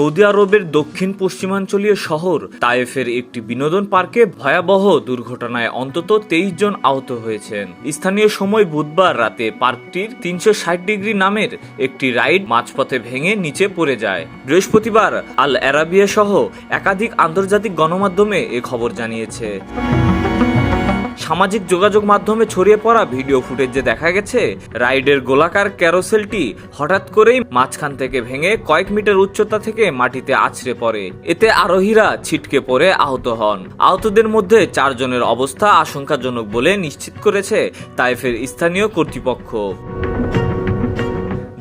Saudi আরবের দক্ষিণ পশ্চিমাঞ্চলীয় শহর তায়েফের একটি বিনোদন পার্কে ভয়াবহ দুর্ঘটনায় অন্তত তেইশ জন আহত হয়েছেন। স্থানীয় সময় বুধবার রাতে পার্কটির তিনশো ষাট ডিগ্রি নামের একটি রাইড মাঝপথে ভেঙে নিচে পড়ে যায়। বৃহস্পতিবার আল অ্যারাবিয়া সহ একাধিক আন্তর্জাতিক গণমাধ্যমে এ খবর জানিয়েছে। সামাজিক যোগাযোগ মাধ্যমে ছড়িয়ে পড়া ভিডিও ফুটেজে দেখা গেছে, রাইডের গোলাকার ক্যারোসেলটি হঠাৎ করেই মাঝখান থেকে ভেঙে কয়েক মিটার উচ্চতা থেকে মাটিতে আছড়ে পড়ে। এতে আরোহীরা ছিটকে পড়ে আহত হন। আহতদের মধ্যে চারজনের অবস্থা আশঙ্কাজনক বলে নিশ্চিত করেছে তাইফের স্থানীয় কর্তৃপক্ষ।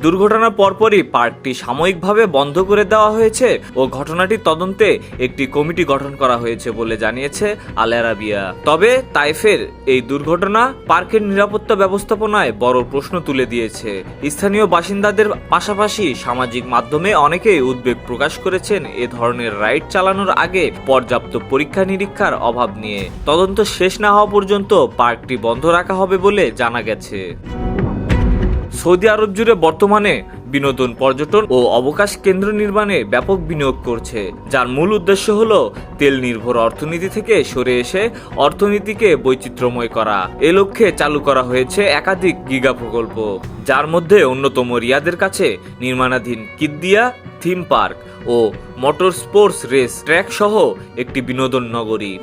দুর্ঘটনার পরপরই পার্কটি সাময়িকভাবে বন্ধ করে দেওয়া হয়েছে ও ঘটনাটি তদন্তে একটি কমিটি গঠন করা হয়েছে বলে জানিয়েছে আল আরাবিয়া। তবে তাইফের এই দুর্ঘটনা পার্কের নিরাপত্তা ব্যবস্থাপনায় বড় প্রশ্ন তুলে দিয়েছে। স্থানীয় বাসিন্দাদের পাশাপাশি সামাজিক মাধ্যমে অনেকেই উদ্বেগ প্রকাশ করেছেন এ ধরনের রাইড চালানোর আগে পর্যাপ্ত পরীক্ষা নিরীক্ষার অভাব নিয়ে। তদন্ত শেষ না হওয়া পর্যন্ত পার্কটি বন্ধ রাখা হবে বলে জানা গেছে। সৌদি আরব জুড়ে বর্তমানে বিনোদন, পর্যটন ও অবকাশ কেন্দ্র নির্মাণে ব্যাপক বিনিয়োগ করছে, যার মূল উদ্দেশ্য হল তেল নির্ভর অর্থনীতি থেকে সরে এসে অর্থনীতিকে বৈচিত্র্যময় করা। এ লক্ষ্যে চালু করা হয়েছে একাধিক গিগা প্রকল্প, যার মধ্যে অন্যতম রিয়াদের কাছে নির্মাণাধীন কিদ্দিয়া থিম পার্ক ও মোটর স্পোর্টস রেস ট্র্যাক সহ একটি বিনোদন নগরী।